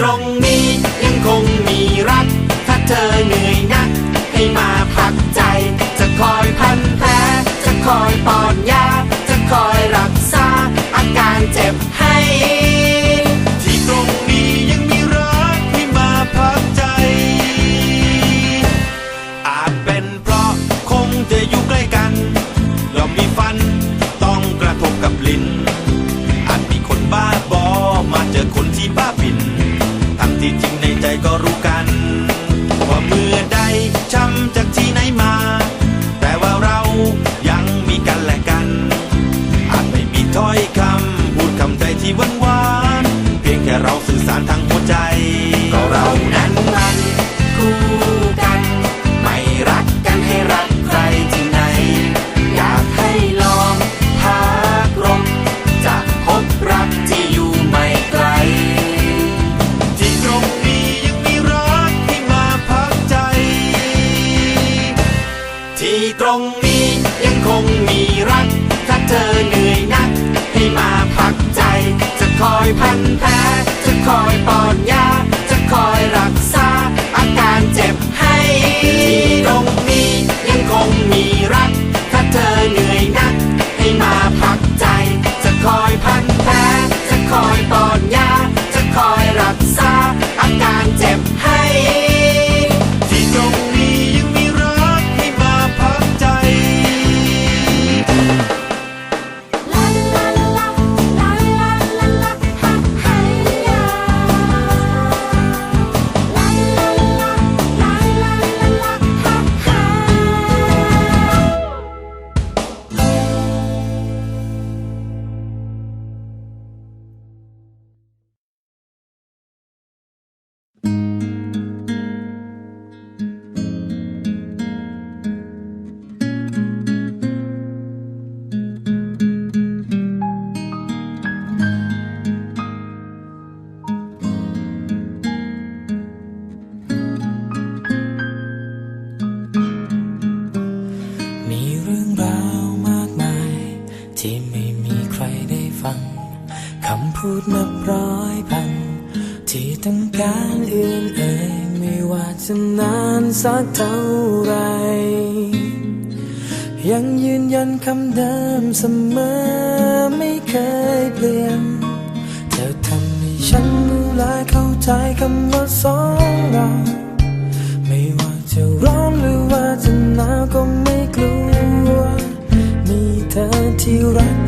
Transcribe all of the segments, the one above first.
ตรงนี้ยังคงมีรัก ถ้าเธอเหนื่อยนัก ให้มาพักใจ จะคอยพันแผลจะคอยปอนยา ใดก็รู้กัน ว่าเมื่อใดช้ำจากที่ ตรงนี้ยังคงมีรัก ถ้าเธอเหนื่อยนัก ให้มาพักใจ จะคอยพันแผลจะคอยปอนยา ฟังคำพูดนับร้อยพัน ที่ต้องการอื่นเอ่ยไม่ว่าจะนานสักเท่าไหรยังยืนยันคำเดิมเสมอไม่เคยเปลี่ยน เธอทำให้ฉันรู้และเข้าใจคำว่าสองเราไม่ว่าจะร้อนหรือว่าจะหนาวก็ไม่กลัว มีเธอที่รัก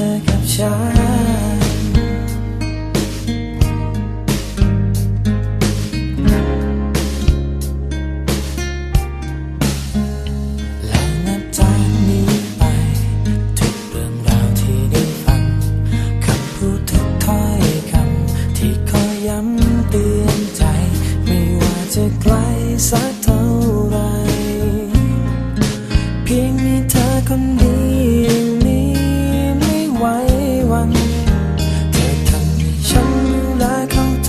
ธอกับฉัน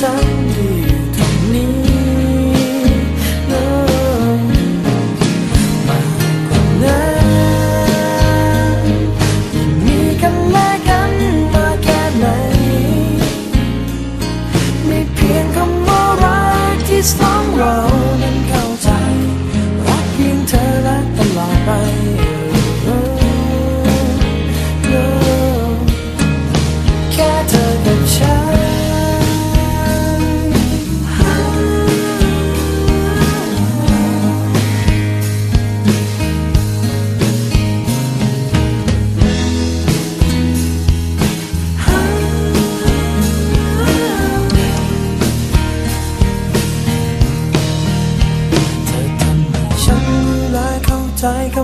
ฉั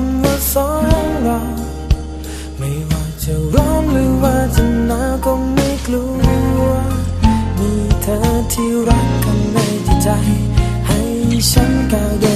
ำว่าสองเรา ไม่ว่าจะร้อนหรือว่าจะหนาวก็ไม่กลัว มีเธอที่รักกันในใจ ให้ฉันก้าวเดิน